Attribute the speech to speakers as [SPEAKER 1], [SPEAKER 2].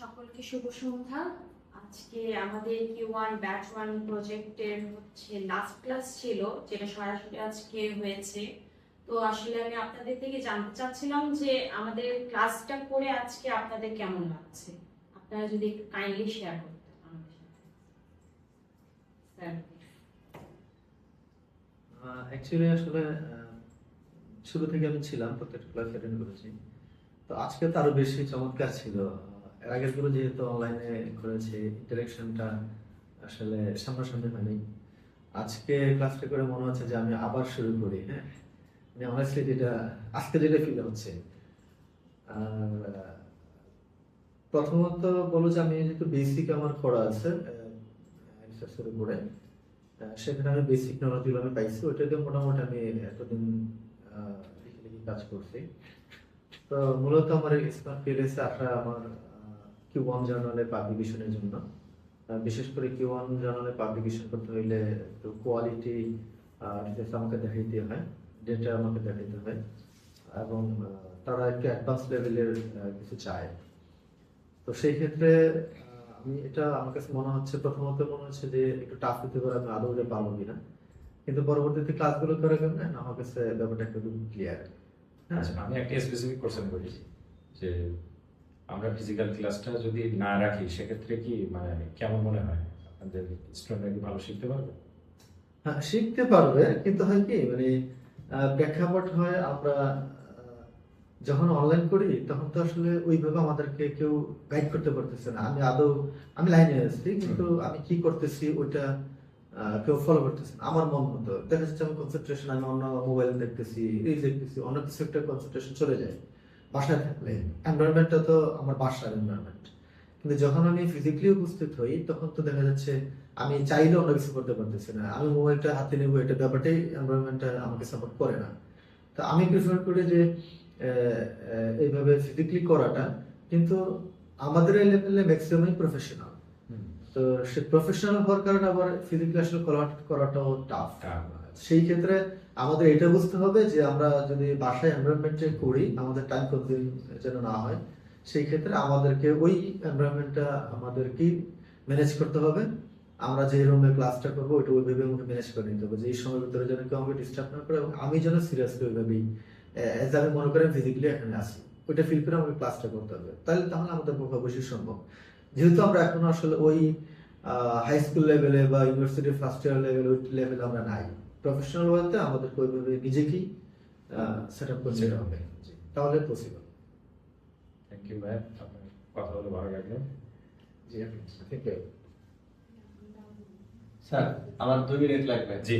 [SPEAKER 1] সকলকে শুভ সন্ধ্যা। আজকে আমাদের কিউ ওয়ান ব্যাচ ওয়ান প্রজেক্টের হচ্ছে লাস্ট ক্লাস ছিল, যেটা সরাসরি আজকে হয়েছে। তো আসলে আমি আপনাদের থেকে জানতে চাচ্ছিলাম যে আমাদের ক্লাসটা করে আজকে আপনাদের কেমন লাগছে? আপনারা যদি একটু কাইন্ডলি শেয়ার করতেন আমাদের সাথে।
[SPEAKER 2] অ্যাকচুয়ালি আসলে শুরু থেকে আমি ছিলাম প্রত্যেকটা ক্লাস অ্যাটেন্ড করেছি। তো আজকে তো আরও বেশি চমৎকার ছিল। এর যেহেতু অনলাইনে করেছি ইন্টারেকশনটা আসলে সামনাসামনি হয়নি। আজকে ক্লাসটা করে মনে হচ্ছে যে আমি আবার শুরু করি হ্যাঁ? অনেস্টলি যেটা আজকে যেটা ফিল হচ্ছে আর প্রথমত বলো যে আমি যেহেতু বেসিক আমার করা আছে উপরে আহ, সেখানে আমি বেসিক নলেজগুলো আমি পাইছি ওইটাতে মোটামুটি আমি এতদিন কাজ করছি। তো মূলত আমার স্মার্ট পিএলএসে আসা আমার কিউ ওয়ান জার্নালে পাবলিকেশনের জন্য। বিশেষ করে কিউ ওয়ান জার্নালে পাবলিকেশন করতে হইলে একটু কোয়ালিটি ডিটেলস আমাকে দেখাইতে হয়। ডেটা আমাকে দেখাইতে হয়। এবং তারা একটু অ্যাডভান্স লেভেলের কিছু চায়। তো সেই ক্ষেত্রে আমি এটা আমার কাছে মনে হচ্ছে প্রথমত মনে হচ্ছে যে একটু টাফ হতে পারে, আমি আদৌ এটা পারব কিনা। কিন্তু পরবর্তীতে ক্লাসগুলো করে না আমার কাছে ব্যাপারটা একটু ক্লিয়ার
[SPEAKER 3] আচ্ছা আমি একটা স্পেসিফিক কোশ্চেন করি, যে আমরা ফিজিক্যাল ক্লাসটা যদি না রাখি সেক্ষেত্রে কি মানে কেমন মনে হয়? আপনাদের স্টুডেন্টরা কি ভালো শিখতে পারবে?
[SPEAKER 2] হ্যাঁ শিখতে পারবে কিন্তু হয় কি মানে প্রেক্ষাপট হয় আমরা যখন অনলাইন করি তখন তো আসলে ওইভাবে আমাদেরকে কেউ গাইড করতে পারতেছে না। আমি আদৌ আমি লাইনে আছি কিন্তু আমি কি করতেছি ওইটা কেউ ফলো করতেছে না আমার মন মতো। দেখা যাচ্ছে আমি কনসেন্ট্রেশন আমি অন্য মোবাইল দেখতেছি রিল দেখতেছি অন্য কিছু একটা কনসেন্ট্রেশন চলে যায়। বাসায় থাকলে এনভায়রনমেন্টটা তো আমার বাসার এনভায়রনমেন্ট কিন্তু যখন আমি ফিজিক্যালি উপস্থিত হই তখন তো দেখা যাচ্ছে আমি চাইলে অন্য কিছু করতে পারতেছি না। আমি মোবাইলটা হাতে নেব এটা ব্যাপারটাই এনভায়রনমেন্টটা আমাকে সাপোর্ট করে না। তো আমি প্রিফার করি যে এইভাবে ফিজিক্যালি করাটা কিন্তু আমাদের এই লেভেলে ম্যাক্সিমামই প্রফেশনাল তো সে প্রফেশনাল হওয়ার কারণে আবার ফিজিক্যালি আসলে করাটাও টাফ সেই ক্ষেত্রে আমাদের এটা বুঝতে হবে যে আমরা যদি বাসায় এনভায়রনমেন্টে করি, আমাদের টাইম কনজিউম যেন না হয়, সেই ক্ষেত্রে আমাদেরকে ওই এনভায়রনমেন্টটা আমাদেরকেই ম্যানেজ করতে হবে। আমরা যে রুমে ক্লাসটা করব, ওইটা ওইভাবে আমাকে ম্যানেজ করে নিতে হবে যে এই সময়ের ভিতরে যেন কেউ আমাকে ডিস্টার্ব না করে এবং আমি যেন সিরিয়াসলি ওইভাবেই অ্যাজ আমি মনে করি ফিজিক্যালি এখানে আসি ওইটা ফিল করে আমাকে ক্লাসটা করতে হবে। তাহলে তাহলে আমাদের পক্ষে অবশ্যই সম্ভব। যেহেতু আমরা এখন আসলে ওই হাই স্কুল লেভেলে বা ইউনিভার্সিটি ফার্স্ট ইয়ার লেভেল ওই লেভেলে আমরা নাই। প্রফেশনাল বলতে আমাদের ওইভাবে নিজেকেই সেট আপ করতে হবে। তাহলে পসিবল
[SPEAKER 3] থ্যাংক ইউ ভাই আপনার কথা বলে ভালো লাগল।
[SPEAKER 2] জি থ্যাংক ইউ
[SPEAKER 4] স্যার আমার দুই মিনিট লাগবে।
[SPEAKER 3] জি।